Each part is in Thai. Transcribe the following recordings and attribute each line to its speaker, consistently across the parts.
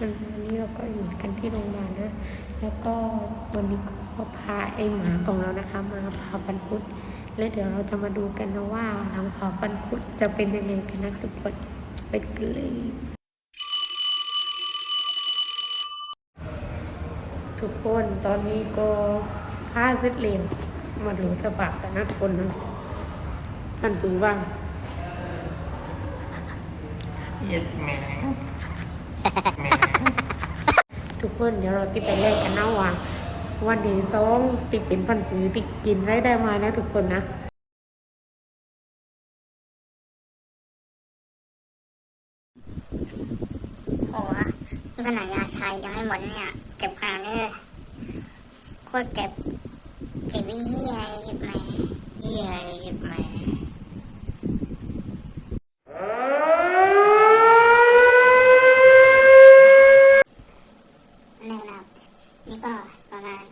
Speaker 1: วันนี้เราก็อยู่กันที่โรงพยาบาลนะ แล้วก็วันนี้ก็พาไอหมาของเรานะคะ มาผ่าฟันคุด แล้วเดี๋ยวเราจะมาดูกันนะว่าหลังผ่าฟันคุดจะเป็นยังไงกันนะทุกคนไปกันเลยทุกคนตอนนี้ก็ผ้าเสร็จเรียงมาดูสภาพกันนะคนนะมันดูบ้าง
Speaker 2: เหย็ดแมแหม
Speaker 1: ทุกคนเดี๋ยวเราติดไปแรกกันนะว่าวันนี้สองติดเป็นพันปือติดกินได้ได้มานะทุกคนนะ
Speaker 3: โอ้โหนี่ขนาดยาชายยังไม่หมดเนี่ย เก็บขนาดนี้เลยโคตรเก็บเก็บวิเฮียเก็บแม่เฮียเก็บแม่นี่นะครับ นี่ก็ประมาณ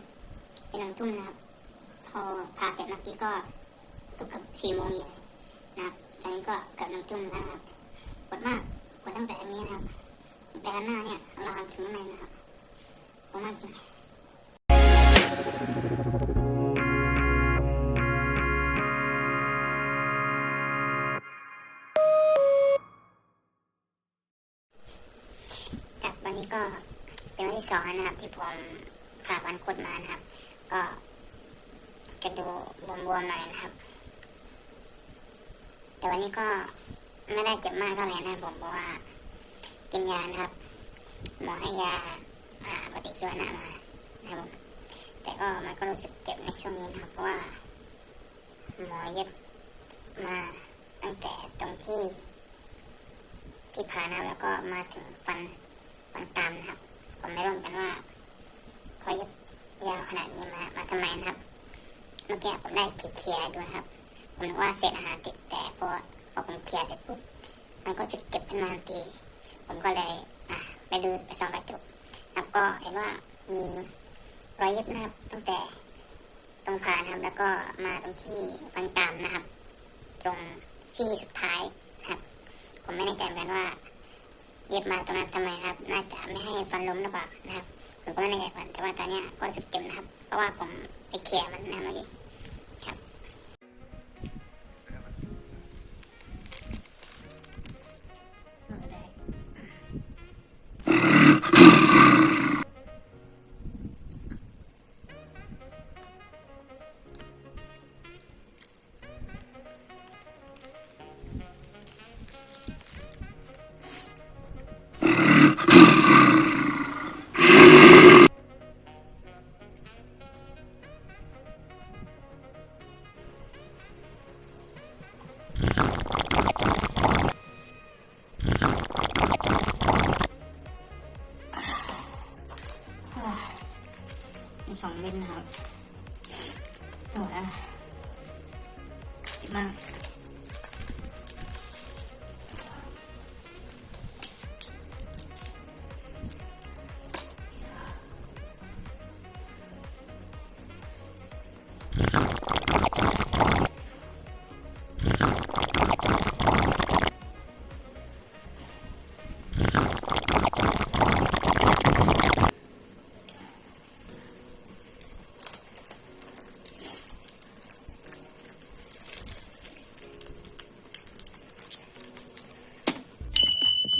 Speaker 3: เป็นหนึ่งทุ่มนะครับ พ อผ่าเสร็จเมื่อกี้ก็เกือบสี่โมงเย็นนะครับตอนนี้ก็เกือบหนึ่งทุ่มแล้วครับปวดมากปวดตั้งแต่อันนี้นะครับแต่อันหน้าเนี่ยลามถึงข้างในนะครับผมมากจริงวันนี้ก็เป็นวันที่สองนะครับที่ผมผ่าฟันคุดมานะครับ ก็ กระดูกบวมๆหน่อยนะครับ แต่วันนี้ก็ไม่ได้เจ็บมากเท่าไหร่นะผมเพราะว่ากินยานะครับ หมอให้ยาปฏิชีวนะมานะครับ แต่ก็มันก็รู้สึกเจ็บในช่วงนี้นะครับ เพราะว่าหมอเย็บมาตั้งแต่ตรงที่ ที่ผ่านะแล้วก็มาถึงฟันฟันกรามนะครับ ผมไม่รู้เหมือนกันว่าเขาเย็บยาวขนาดนี้มามาทำไมนะครับ เมื่อกี้ผมได้เคลียร์ดูนะครับผมนึกว่าเศษอาหารติดแต่พอพอผมเคลียร์เสร็จปุ๊บมันก็จะเจ็บขึ้นมาทันทีผมก็เลยอะไปดูไปส่องกระจกนะครับก็เห็นว่ามีรอยเย็บนะครับตั้งแต่ตรงผ่านะครับ แล้วก็มาตรงที่ฟันกรามนะครับ ตรงที่สุดท้ายนะครับ ผมไม่แน่ใจเหมือนกันว่าเย็บมาตรงนั้นทำไมครับ น่าจะไม่ให้ฟันล้มหรือเปล่านะครับ ผมก็ไม่แน่ใจเหมือนกันแต่ว่าตอนนี้ก็รู้สึกเจ็บนะครับ เพราะว่าผมไปเขี่ยมันนะเมื่อกี้ ของเล่นนะครับโอ้ยเจ็บมาก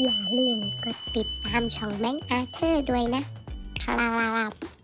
Speaker 4: อย่าลืมกดติดตามช่องแบงค์อาเธอร์ด้วยนะครับ